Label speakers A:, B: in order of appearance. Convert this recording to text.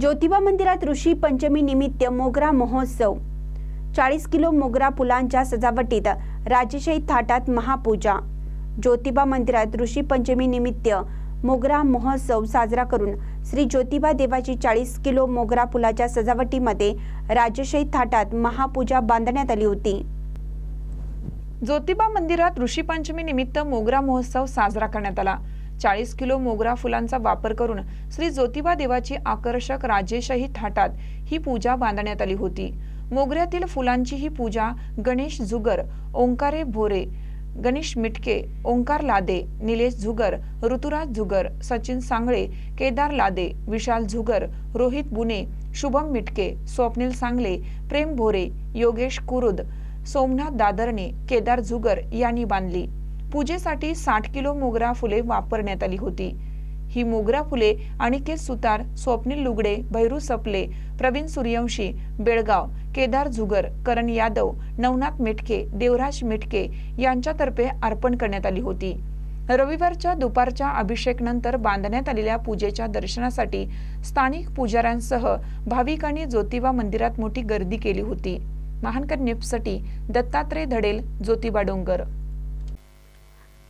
A: ज्योतिबा मंदिरात ऋषी पंचमी निमित्त मोगरा महोत्सव. चाळीस किलो मोगरा फुलांच्या सजावटीत राजेशाही थाटात महापूजा. ज्योतिबा मंदिरात ऋषी पंचमी निमित्त मोगरा महोत्सव साजरा करून श्री ज्योतिबा देवाची चाळीस किलो मोगरा फुलाच्या सजावटीमध्ये राजेशाही थाटात महापूजा बांधण्यात आली होती.
B: ज्योतिबा मंदिरात ऋषीपंचमी निमित्त मोगरा महोत्सव साजरा करण्यात आला. चाळीस किलो मोगरा फुलांचा वापर करून श्री ज्योतिबा देवाची आकर्षक राजेशाही थाटात. ही पूजा बांधण्यात आली होती. मोगऱ्यातील फुलांची ही पूजा गणेश झुगर ओंकारे भोरे गणेश मिटके ओंकार लादे निलेश झुगर ऋतुराज झुगर सचिन सांगळे केदार लादे विशाल झुगर रोहित बुने शुभम मिटके स्वप्नील सांगले प्रेम भोरे योगेश कुरुद सोमनाथ दादरने केदार झुगर यांनी बांधली. पूजेसाठी साठ किलो मोगरा फुले वापरण्यात आली होती. ही मोगरा फुले अनिकेत सुतार स्वप्नील लुगडे भैरू सपले प्रवीण सूर्यवंशी बेळगाव केदार झुगर करण यादव नवनाथ मिटके देवराज मिटके यांच्यातर्फे अर्पण करण्यात आली होती. रविवारच्या दुपारच्या अभिषेक नंतर बांधण्यात आलेल्या पूजेच्या दर्शनासाठी स्थानिक पुजाऱ्यांसह भाविकांनी ज्योतिबा मंदिरात मोठी गर्दी केली होती. महानकर न्यूजसाठी दत्तात्रय धडेल ज्योतिबा डोंगर.